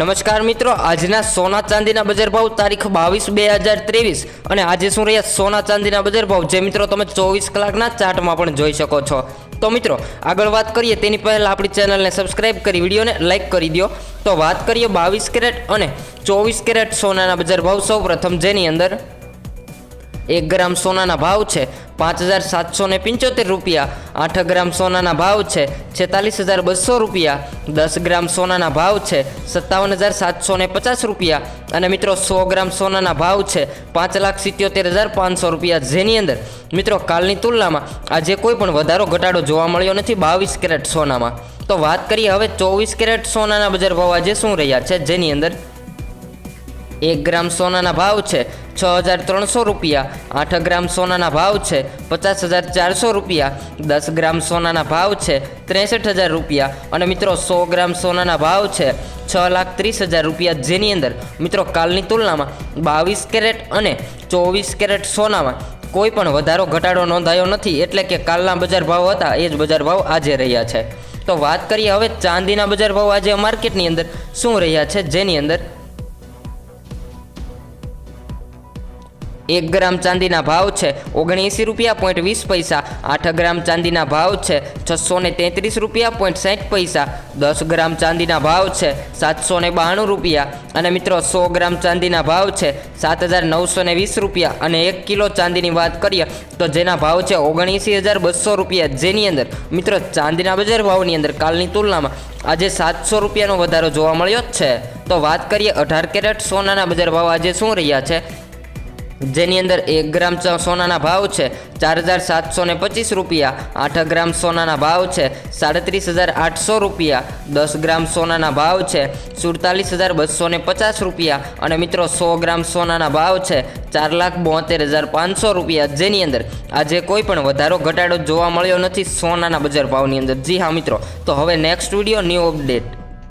નમસ્કાર મિત્રો, આજના સોના ચાંદીના બજાર ભાવ તારીખ બાવીસ બે હજાર ત્રેવીસ અને આજે શું રહ્યા સોના ચાંદીના બજાર ભાવ? જે મિત્રો તમે ચોવીસ કલાકના ચાર્ટમાં પણ જોઈ શકો છો. તો મિત્રો, આગળ વાત કરીએ તેની પહેલાં આપણી ચેનલને સબસ્ક્રાઇબ કરી, વિડીયોને લાઇક કરી દો તો વાત કરીએ બાવીસ કેરેટ અને ચોવીસ કેરેટ સોનાના બજાર ભાવ સૌ પ્રથમ જેની અંદર એક ગ્રામ સોનાના ભાવ છે પાંચ હજાર સાતસો ને પંચોતેર રૂપિયા, આઠ ગ્રામ સોનાના ભાવ છે છેતાલીસ હજાર બસો રૂપિયા, દસ ગ્રામ સોનાના ભાવ છે સત્તાવન હજાર સાતસો ને પચાસ રૂપિયા અને મિત્રો સો ગ્રામ સોનાના ભાવ છે પાંચ લાખ સિત્યોતેર હજાર પાંચસો રૂપિયા. જેની અંદર મિત્રો કાલની તુલનામાં આજે કોઈ પણ વધારો, ઘટાડો જોવા મળ્યો નથી બાવીસ કેરેટ સોનામાં. તો વાત કરીએ હવે ચોવીસ કેરેટ સોનાના બજાર ભાવ આજે શું રહ્યા છે? જેની અંદર એક ગ્રામ સોનાના ભાવ છે, છ હજાર ત્રણસો રૂપિયા. આઠ ગ્રામ સોનાના ભાવ છે, પચાસ હજાર ચારસો રૂપિયા. દસ ગ્રામ સોનાના ભાવ છે, ત્રેસઠ હજાર રૂપિયા. અને મિત્રો, સો ગ્રામ સોનાના ભાવ છે, છ લાખ ત્રીસ હજાર રૂપિયા. જેની અંદર, મિત્રો, કાલની તુલનામાં બાવીસ કેરેટ અને ચોવીસ કેરેટ સોનામાં કોઈ પણ વધારો, ઘટાડો નોંધાયો નથી. એટલે કે કાલના બજાર ભાવ હતા, એ જ બજાર ભાવ આજે રહ્યા છે. તો વાત કરીએ હવે ચાંદીના બજાર ભાવ આજે માર્કેટની અંદર શું રહ્યા છે? જેની અંદર એક ગ્રામ ચાંદીના ભાવ છે. ઓગણએંસી રૂપિયા પોઈન્ટ વીસ પૈસા, આઠ ગ્રામ ચાંદીના ભાવ છે. છસો ને તેત્રીસ રૂપિયા પોઈન્ટ સાઠ પૈસા, દસ ગ્રામ ચાંદીના ભાવ છે. સાતસો ને બાણું રૂપિયા અને મિત્રો સો ગ્રામ ચાંદીના ભાવ છે. સાત હજાર નવસો ને વીસ રૂપિયા અને એક કિલો ચાંદીની વાત કરીએ તો જેના ભાવ છે ઓગણએંસી હજાર બસો રૂપિયા જેની અંદર. મિત્રો ચાંદીના બજાર ભાવની અંદર કાલની તુલનામાં આજે સાતસો રૂપિયાનો વધારો જોવા મળ્યો જ છે. તો વાત કરીએ અઢાર કેરેટ સોનાના બજાર ભાવ આજે શું રહ્યા છે? જેની અંદર એક ગ્રામ સોનાના ભાવ છે, ચાર હજાર સાતસો ને પચીસ રૂપિયા, આઠ ગ્રામ સોનાના ભાવ છે, સાડત્રીસ હજાર આઠસો રૂપિયા, દસ ગ્રામ સોનાના ભાવ છે, સુડતાલીસ હજાર બસો ને પચાસ રૂપિયા અને મિત્રો સો ગ્રામ સોનાના ભાવ છે, ચાર લાખ બોતેર હજાર પાંચસો રૂપિયા. જેની અંદર આજે કોઈ પણ વધારો, ઘટાડો જોવા મળ્યો નથી સોનાના બજાર ભાવની અંદર. જી હા મિત્રો, તો હવે નેક્સ્ટ વીડિયો ન્યૂ અપડેટ